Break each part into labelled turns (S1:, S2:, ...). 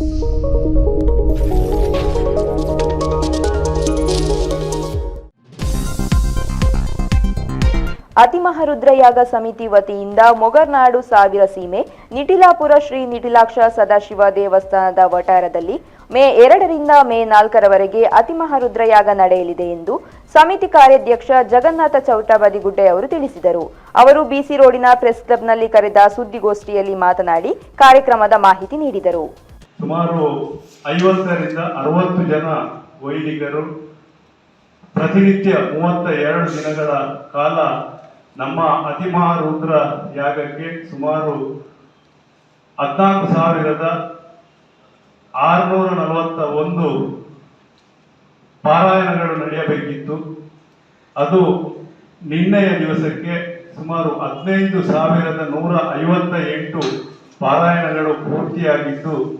S1: ಅತಿಮಹರುದ್ರಯಾಗ ಸಮಿತಿ ವತಿಯಿಂದ ಮೊಗರ್ನಾಡು ಸಾವಿರ ಸೀಮೆ, ನಿಟಿಲಾಪುರ ಶ್ರೀ ನಿಟಿಲಾಕ್ಷ ಸದಾಶಿವ ದೇವಸ್ಥಾನದ ವಟಾರದಲ್ಲಿ ಮೇ ಎರಡರಿಂದ ಮೇ ನಾಲ್ಕರವರೆಗೆ ಅತಿಮಹರುದ್ರಯಾಗ ನಡೆಯಲಿದೆ ಎಂದು ಸಮಿತಿ ಕಾರ್ಯಾಧ್ಯಕ್ಷ ಜಗನ್ನಾಥ ಚೌಟಬದಿಗುಡ್ಡೆ ಅವರು ತಿಳಿಸಿದರು. ಅವರು ಬಿಸಿ ರೋಡಿನ ಪ್ರೆಸ್ ಕ್ಲಬ್ನಲ್ಲಿ ಕರೆದ ಸುದ್ದಿಗೋಷ್ಠಿಯಲ್ಲಿ ಮಾತನಾಡಿ ಕಾರ್ಯಕ್ರಮದ ಮಾಹಿತಿ ನೀಡಿದರು.
S2: ಸುಮಾರು ಐವತ್ತರಿಂದ ಅರವತ್ತು ಜನ ವೈದಿಕರು ಪ್ರತಿನಿತ್ಯ ಮೂವತ್ತ ಎರಡು ದಿನಗಳ ಕಾಲ ನಮ್ಮ ಅತಿಮಹಾರುದ್ರ ಯಾಗಕ್ಕೆ ಸುಮಾರು ಹದಿನಾಲ್ಕು ಸಾವಿರದ ಆರುನೂರ ನಲವತ್ತ ಒಂದು ಪಾರಾಯಣಗಳು ನಡೆಯಬೇಕಿತ್ತು. ಅದು ನಿನ್ನೆಯ ದಿವಸಕ್ಕೆ ಸುಮಾರು ಹದಿನೈದು ಸಾವಿರದ ನೂರ ಐವತ್ತ ಎಂಟು ಪಾರಾಯಣಗಳು ಪೂರ್ತಿಯಾಗಿದ್ದು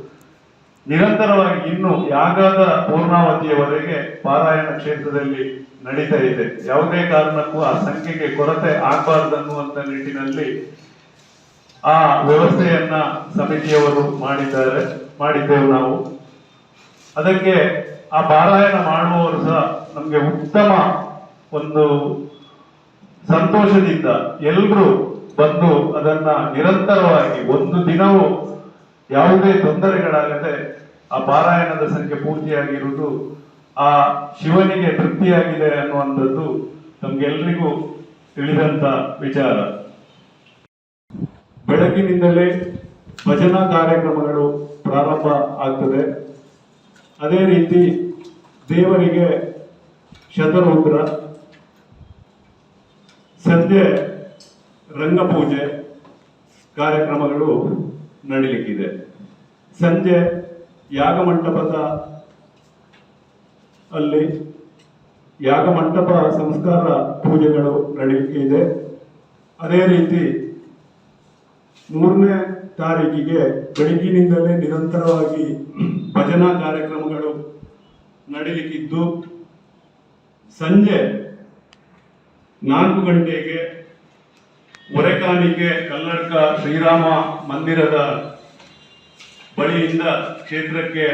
S2: ನಿರಂತರವಾಗಿ ಇನ್ನು ಯಾಗದ ಪೂರ್ಣಾವಧಿಯವರೆಗೆ ಪಾರಾಯಣ ಕ್ಷೇತ್ರದಲ್ಲಿ ನಡೀತಾ ಇದೆ. ಯಾವುದೇ ಕಾರಣಕ್ಕೂ ಆ ಸಂಖ್ಯೆಗೆ ಕೊರತೆ ಆಗಬಾರ್ದನ್ನುವಂತ ನಿಟ್ಟಿನಲ್ಲಿ ಆ ವ್ಯವಸ್ಥೆಯನ್ನ ಸಮಿತಿಯವರು ಮಾಡಿದ್ದಾರೆ, ಮಾಡಿದ್ದೆವು ನಾವು. ಅದಕ್ಕೆ ಆ ಪಾರಾಯಣ ಮಾಡುವವರು ಸಹ ನಮಗೆ ಉತ್ತಮ ಒಂದು ಸಂತೋಷದಿಂದ ಎಲ್ಲರೂ ಬಂದು ಅದನ್ನ ನಿರಂತರವಾಗಿ ಒಂದು ದಿನವೂ ಯಾವುದೇ ತೊಂದರೆಗಳಾಗದೆ ಆ ಪಾರಾಯಣದ ಸಂಖ್ಯೆ ಪೂರ್ತಿಯಾಗಿರುವುದು ಆ ಶಿವನಿಗೆ ತೃಪ್ತಿಯಾಗಿದೆ ಅನ್ನುವಂಥದ್ದು ನಮ್ಗೆಲ್ರಿಗೂ ತಿಳಿದಂತ ವಿಚಾರ. ಬೆಳಗಿನಿಂದಲೇ ಭಜನಾ ಕಾರ್ಯಕ್ರಮಗಳು ಪ್ರಾರಂಭ ಆಗ್ತದೆ. ಅದೇ ರೀತಿ ದೇವರಿಗೆ ಶತರುದ್ರ ಸಂಜೆ ರಂಗಪೂಜೆ ಕಾರ್ಯಕ್ರಮಗಳು ನಡೀಲಿಕ್ಕಿದೆ. ಸಂಜೆ ಯಾಗಮಂಟಪದ ಅಲ್ಲಿ ಯಾಗಮಂಟಪ ಸಂಸ್ಕಾರ ಪೂಜೆಗಳು ನಡೀಲಿಕ್ಕಿದೆ. ಅದೇ ರೀತಿ ಮೂರನೇ ತಾರೀಕಿಗೆ ಬೆಳಗಿನಿಂದಲೇ ನಿರಂತರವಾಗಿ ಭಜನಾ ಕಾರ್ಯಕ್ರಮಗಳು ನಡೀಲಿಕ್ಕಿದ್ದು. ಸಂಜೆ ನಾಲ್ಕು ಗಂಟೆಗೆ ಒರೆಕಾಣಿಕೆ ಕಲ್ಲಡ್ಕ ಶ್ರೀರಾಮ ಮಂದಿರದ ಬಳಿಯಿಂದ ಕ್ಷೇತ್ರಕ್ಕೆ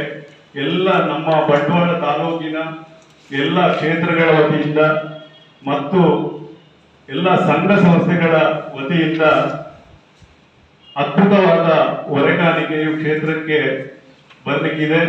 S2: ಎಲ್ಲ ನಮ್ಮ ಬಂಟ್ವಾಳ ತಾಲೂಕಿನ ಎಲ್ಲ ಕ್ಷೇತ್ರಗಳ ವತಿಯಿಂದ ಮತ್ತು ಎಲ್ಲ ಸಂಘ ಸಂಸ್ಥೆಗಳ ವತಿಯಿಂದ ಅದ್ಭುತವಾದ ಹೊರೆಕಾಣಿಕೆಯು ಕ್ಷೇತ್ರಕ್ಕೆ ಬರಲಿಕ್ಕಿದೆ.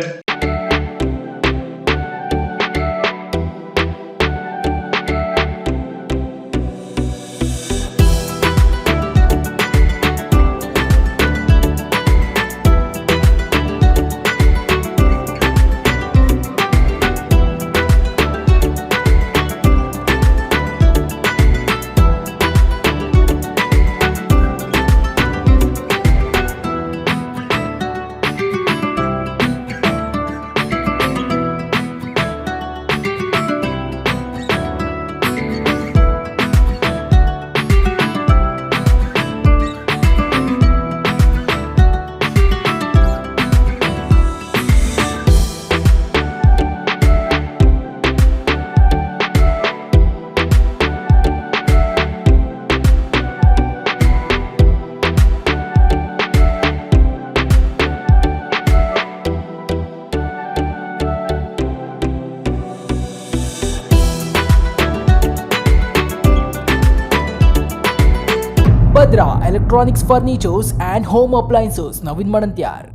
S3: Bhadra electronics furnitures and home appliances Naveen ಮಣಂತ್ಯಾರ್